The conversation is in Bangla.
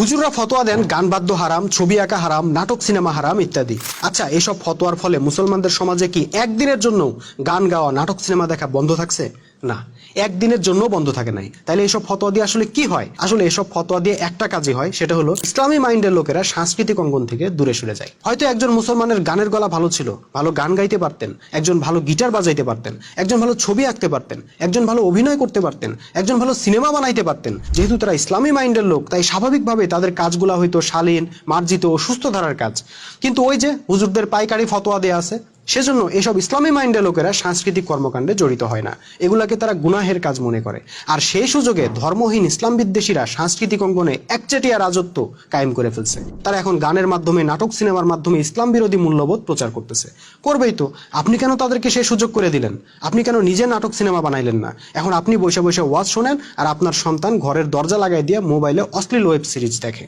হুজুররা ফতোয়া দেন, গান বাদ্য হারাম, ছবি আঁকা হারাম, নাটক, সিনেমা হারাম ইত্যাদি। আচ্ছা এসব ফতোয়ার ফলে মুসলমানদের সমাজে কি একদিনের জন্য গান গাওয়া, নাটক, সিনেমা দেখা বন্ধ থাকছে? না, একদিনের জন্য বন্ধ থাকে নাই। তাহলে এসব ফতোয়া দিয়ে আসলে কি হয়? আসলে এসব ফতোয়া দিয়ে একটা কাজই হয়, সেটা হলো ইসলামী মাইন্ডের লোকেরা সাংস্কৃতিক অঙ্গন থেকে দূরে সরে যায়। হয়তো একজন মুসলমানের গানের গলা ভালো ছিল, ভালো গান গাইতে পারতেন, একজন ভালো গিটার বাজাইতে পারতেন, একজন ভালো ছবি আঁকতে পারতেন, একজন ভালো অভিনয় করতে পারতেন, একজন ভালো সিনেমা বানাইতে পারতেন। যেহেতু তারা ইসলামী মাইন্ডের লোক, তাই স্বাভাবিকভাবে তাদের কাজগুলো হয়তো শালীন, মার্জিত ও সুস্থ ধারার কাজ। কিন্তু ওই যে হুজুরদের পাইকারি ফতোয়া দেয়া আছে সেজন্য এসব ইসলামী মাইন্ডের লোকেরা সাংস্কৃতিক কর্মকাণ্ডে জড়িত হয় না। এগুলাকে তারা গুনাহের কাজ মনে করে। আর সেই সুযোগে ধর্মহীন ইসলাম বিদ্বেষীরা সাংস্কৃতিক অঙ্গনে একচেটিয়া রাজত্ব কায়েম করে ফেলছে। তারা এখন গানের মাধ্যমে, নাটক সিনেমার মাধ্যমে ইসলাম বিরোধী মূল্যবোধ প্রচার করতেছে। করবেই তো। আপনি কেন তাদেরকে সেই সুযোগ করে দিলেন? আপনি কেন নিজে নাটক সিনেমা বানাইলেন না? এখন আপনি বসে বসে ওয়াজ শোনেন আর আপনার সন্তান ঘরের দরজা লাগাই দিয়ে মোবাইলে অশ্লীল ওয়েব সিরিজ দেখে।